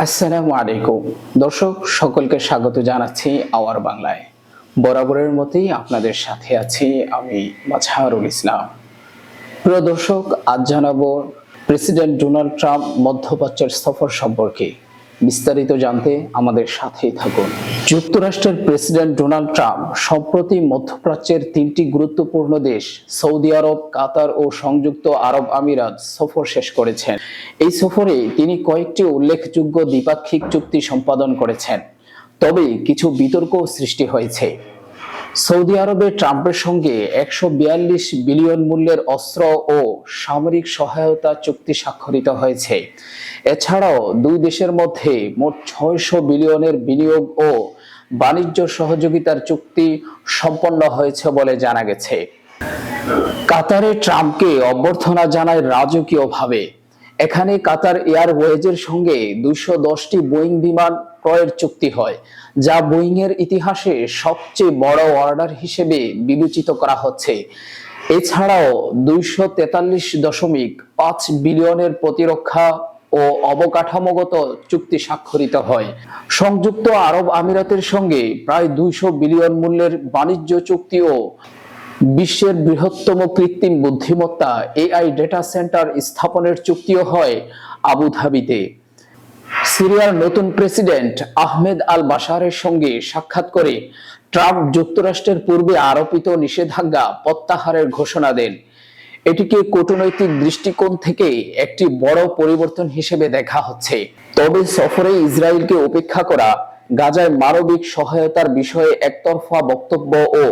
আসসালামু আলাইকুম। দর্শক, সকলকে স্বাগত জানাচ্ছি আওয়ার বাংলায়। বরাবরের মতোই আপনাদের সাথে আছি আমি মাঝহারুল ইসলাম। প্রিয় দর্শক, আজ জানাব প্রেসিডেন্ট ডোনাল্ড ট্রাম্প মধ্যপ্রাচ্যের সফর সম্পর্কে। বিস্তারিত জানতে আমাদের সাথেই থাকুন। যুক্তরাষ্ট্রের প্রেসিডেন্ট ডোনাল্ড ট্রাম্প সম্প্রতি মধ্যপ্রাচ্যের তিনটি গুরুত্বপূর্ণ দেশ, সৌদি আরব, কাতার ও সংযুক্ত আরব আমিরাত সফর শেষ করেছেন। এই সফরে তিনি কয়েকটি উল্লেখযোগ্য দ্বিপাক্ষিক চুক্তি সম্পাদন করেছেন। তবে কিছু বিতর্ক সৃষ্টি হয়েছে। সৌদি আরবে ট্রাম্পের সঙ্গে একশো বিয়াল্লিশ বিলিয়ন মূল্যের অস্ত্র ও সামরিক সহায়তা চুক্তি স্বাক্ষরিত হয়েছে। এছাড়াও দুই দেশের মধ্যে মোট ছয়শো বিলিয়নের বিনিয়োগ ও বাণিজ্য সহযোগিতার চুক্তি সম্পন্ন হয়েছে বলে জানা গেছে। কাতারে ট্রাম্পকে অভ্যর্থনা জানায় রাজকীয়ভাবে। এখানে কাতার এয়ারওয়েজের সঙ্গে দুইশো দশটি বোয়িং বিমান ক্রয়ের চুক্তি হয়, যা বোয়িং এর ইতিহাসে সবচেয়ে বড় অর্ডার হিসেবে বিবেচিত করা হচ্ছে। এছাড়াও দুইশো তেতাল্লিশ দশমিক পাঁচ বিলিয়নের প্রতিরক্ষা ও অবকাঠামোগত চুক্তি স্বাক্ষরিত হয়। সংযুক্ত আরব আমিরাতের সঙ্গে প্রায় দুইশো বিলিয়ন মূল্যের বাণিজ্য চুক্তি ও বিশ্বের বৃহত্তম কৃত্রিম বুদ্ধিমত্তা এআই ডেটা সেন্টার স্থাপনের চুক্তিও হয় আবুধাবিতে। সিরিয়ার নতুন প্রেসিডেন্ট আহমেদ আল বাশারের সঙ্গে সাক্ষাৎ করে ট্রাম্প যুক্তরাষ্ট্রের পূর্বে আরোপিত নিষেধাজ্ঞা প্রত্যাহারের ঘোষণা দেন। এটিকে কূটনৈতিক দৃষ্টিকোণ থেকে একটি বড় পরিবর্তন হিসেবে দেখা হচ্ছে। তবে সফরে ইসরায়েলকে উপেক্ষা করা, গাজায় মানবিক সহায়তার বিষয়ে একতরফা বক্তব্য ও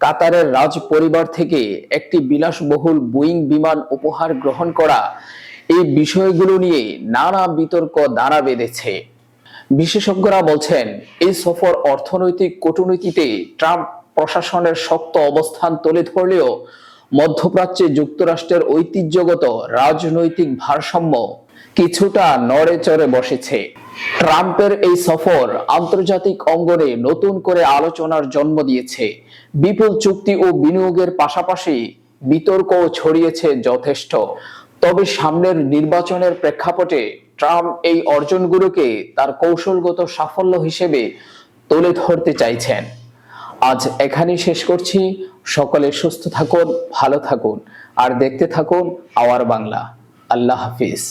কাতারের রাজ পরিবার থেকে একটি বিলাসবহুল বোয়িং বিমান উপহার গ্রহণ করা এই বিষয়গুলো নিয়ে নানা বিতর্ক দানা বেঁধেছে। বিশেষজ্ঞরা বলছেন, এই সফর অর্থনৈতিক কূটনীতিতে ট্রাম্প প্রশাসনের শক্ত অবস্থান তুলে ধরলেও মধ্যপ্রাচ্যে যুক্তরাষ্ট্রের ঐতিহ্যগত রাজনৈতিক ভারসাম্য কিছুটা নড়ে চড়ে বসেছে। ট্রাম্পের এই সফর আন্তর্জাতিক অঙ্গনে নতুন করে আলোচনার জন্ম দিয়েছে। বিপুল চুক্তি ও বিনিয়োগের পাশাপাশি বিতর্কও ছড়িয়েছে যথেষ্ট। তবে সামনের নির্বাচনের প্রেক্ষাপটে ট্রাম্প এই অর্জনগুলোকে তার কৌশলগত সাফল্য হিসেবে তুলে ধরতে চাইছেন। আজ এখানেই শেষ করছি। সকলে সুস্থ থাকুন, ভালো থাকুন। আর দেখতে থাকুন আওয়ার বাংলা। আল্লাহ হাফিজ।